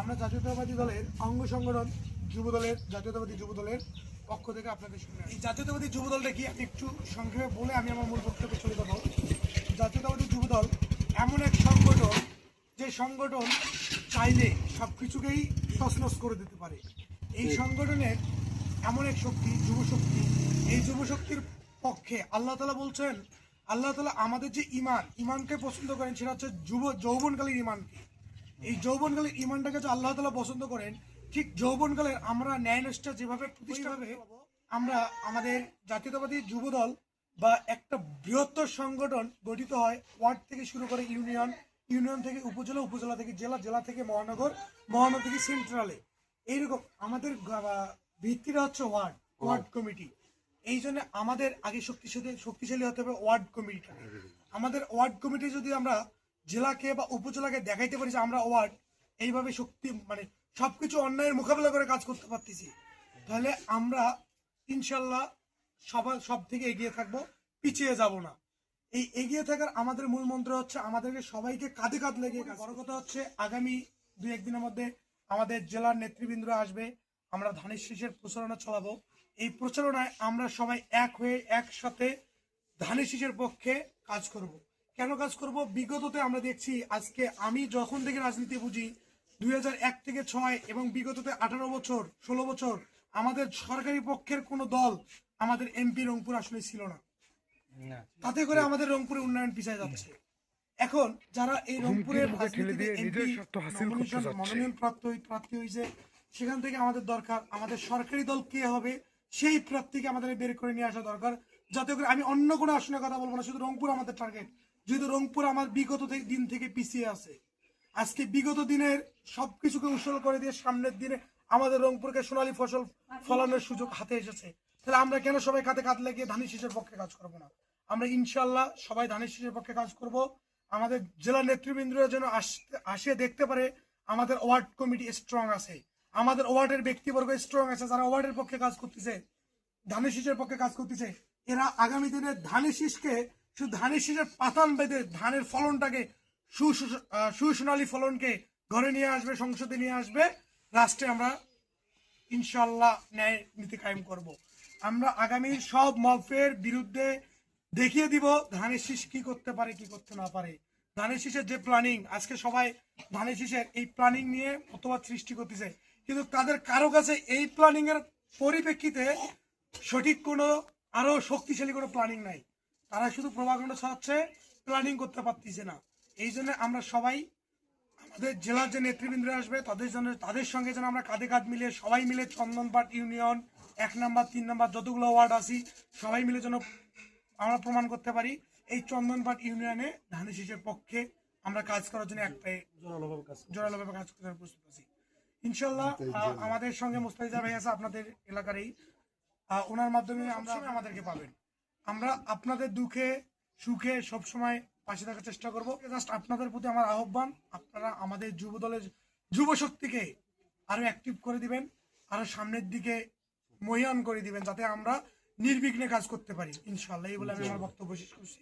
আমরা জাতীয়তাবাদী দলের অঙ্গ সংগঠন যুব দলের জাতীয়তাবাদী যুব দলের পক্ষ থেকে আপনাদের শুনে এই জাতীয়তাবাদী যুব দলটা কি আমি একটু সংক্ষেপে বলে আমি আমার মূল বক্তব্যে চলে যাব। জাতীয়তাবাদী যুব দল এমন এক সংগঠন যে সংগঠন চাইলে সব কিছুকেই তছনছ করে দিতে পারে। এই সংগঠনের এমন এক শক্তি যুব শক্তি। এই যুব শক্তির পক্ষে আল্লাহ তালা বলছেন আল্লাহ তালা আমাদের যে ইমান ইমানকে পছন্দ করেন সেটা হচ্ছে যুব যৌবনকালীন ইমানকে এই যৌবনকালের ইমানটাকে যে আল্লাহ তালা পছন্দ করেন ঠিক যৌবনকালের আমরা ন্যায় নিষ্ঠা যেভাবে প্রতিষ্ঠা হবে আমরা আমাদের জাতীয়তাবাদী যুবদল বা একটা বৃহত্তর সংগঠন গঠিত হয় ওয়ার্ড থেকে শুরু করে ইউনিয়ন ইউনিয়ন থেকে উপজেলা উপজেলা থেকে জেলা জেলা থেকে মহানগর মহানগর থেকে সেন্ট্রালে এইরকম আমাদের ভিত্তিটা হচ্ছে ওয়ার্ড ওয়ার্ড কমিটি। এই জন্য আমাদের আগে শক্তিশালী শক্তিশালী হতে হবে ওয়ার্ড কমিটিটা। আমাদের ওয়ার্ড কমিটি যদি আমরা জেলাকে বা উপজেলাকে দেখাইতে পারি যে আমরা ওয়ার্ড এইভাবে শক্তি মানে সবকিছু অন্যায়ের মোকাবেলা করে কাজ করতে পারতেছি। তাহলে আমরা ইনশাল্লাহ সবার সব থেকে এগিয়ে থাকব, পিছিয়ে যাব না। এই এগিয়ে থাকার আমাদের মূল মন্ত্র হচ্ছে আমাদেরকে সবাইকে কাঁধে কাঁধ লেগে বড় কথা হচ্ছে আগামী দুই একদিনের মধ্যে আমাদের জেলার নেতৃবৃন্দরা আসবে, আমরা ধানের শীষের প্রচারণা চালাবো। এই প্রচারণায় আমরা সবাই এক হয়ে একসাথে ধানের শীষের পক্ষে কাজ করব। কেন কাজ করব? বিগততে আমরা দেখছি আজকে আমি যখন থেকে রাজনীতি বুঝি দুই এক থেকে ছয় এবং বিগততে আঠারো বছর ষোলো বছর আমাদের সরকারি পক্ষের কোনো দল আমাদের এমপি রংপুর আসলে ছিল না। তাতে করে আমাদের রংপুরে উন্নয়ন পিছিয়ে যাচ্ছে। এখন যারা এই রংপুরের। মনোনয়ন প্রাপ্ত প্রার্থী হয়েছে সেখান থেকে আমাদের দরকার আমাদের সরকারি দল কে হবে সেই প্রার্থীকে আমাদের বের করে নিয়ে আসা দরকার। যাতে করে আমি অন্য কোনো আসনের কথা বলব না শুধু রংপুর আমাদের টার্গেট যেহেতু রংপুর আমার বিগত দিন থেকে পিছিয়ে আছে। আজকে বিগত দিনের সবকিছুকে উজ্জ্বল করে দিয়ে সামনের দিনে আমাদের রংপুরকে সোনালী ফসল ফলানোর সুযোগ হাতে এসেছে। তাহলে আমরা কেন সবাই কাঁধে কাঁধ লাগিয়ে ধানের শীষের পক্ষে কাজ করব না? আমরা ইনশাল্লাহ সবাই ধানের শীষের পক্ষে কাজ করব। আমাদের জেলা নেতৃবৃন্দরা যেন আসে, দেখতে পারে, আমাদের ওয়ার্ড কমিটি স্ট্রং আছে। আমাদের ওয়ার্ডের ব্যক্তিবর্গ স্ট্রং আছে, যারা ওয়ার্ডের পক্ষে কাজ করতেছে, ধানের শীষের পক্ষে কাজ করতেছে, এরা আগামী দিনে ধানের শীষকে শুধু ধানের শীষের পাতান বেঁধে ধানের ফলনটাকে সুসোনালী ফলনকে ঘরে নিয়ে আসবে, সংসদে নিয়ে আসবে, রাষ্ট্রে আমরা ইনশাল্লাহ ন্যায় নীতি কায়েম করব। আমরা আগামী সব মফের বিরুদ্ধে দেখিয়ে দিব ধানের শীষ কি করতে পারে, কি করতে না পারে। ধানের শীষের যে প্ল্যানিং আজকে সবাই ধানের শীষের এই প্ল্যানিং নিয়ে মতবাদ সৃষ্টি করতেছে। কিন্তু তাদের কারও কাছে এই প্ল্যানিং এর পরিপ্রেক্ষিতে সঠিক কোনো, আরও শক্তিশালী কোনো প্ল্যানিং নাই। তারা শুধু প্রভাকাণ্ড ছড়াচ্ছে প্ল্যানিং করতে পারতেছে না। এই জন্য আমরা সবাই আমাদের জেলার যে নেতৃবৃন্দরা আসবে তাদের জন্য তাদের সঙ্গে যেন আমরা কাঁধে কাঁধ মিলে সবাই মিলে চন্দনপাট ইউনিয়ন এক নাম্বার তিন নাম্বার যতগুলো ওয়ার্ড আছি সবাই মিলে যেন আমরা প্রমাণ করতে পারি এই চন্দনপাট ইউনিয়নে ধানের শীষের পক্ষে আমরা কাজ করার জন্য একটাই জোরালোভাবে কাজ করার প্রস্তুত আছি। ইনশাল্লাহ আমাদের সঙ্গে মুস্তাফিজা ভাই আছে আপনাদের এলাকারই। ওনার মাধ্যমে আমরা আমাদেরকে পাবেন। আমরা আপনাদের দুঃখে সুখে সবসময় পাশে থাকার চেষ্টা করব। জাস্ট আপনাদের প্রতি আমার আহ্বান আপনারা আমাদের যুব দলের যুব শক্তিকে আরও অ্যাক্টিভ করে দিবেন আরও সামনের দিকে মহিয়ান করে দিবেন যাতে আমরা নির্বিঘ্নে কাজ করতে পারি। ইনশাল্লাহ এই বলে আমি আমার বক্তব্য শেষ করছি।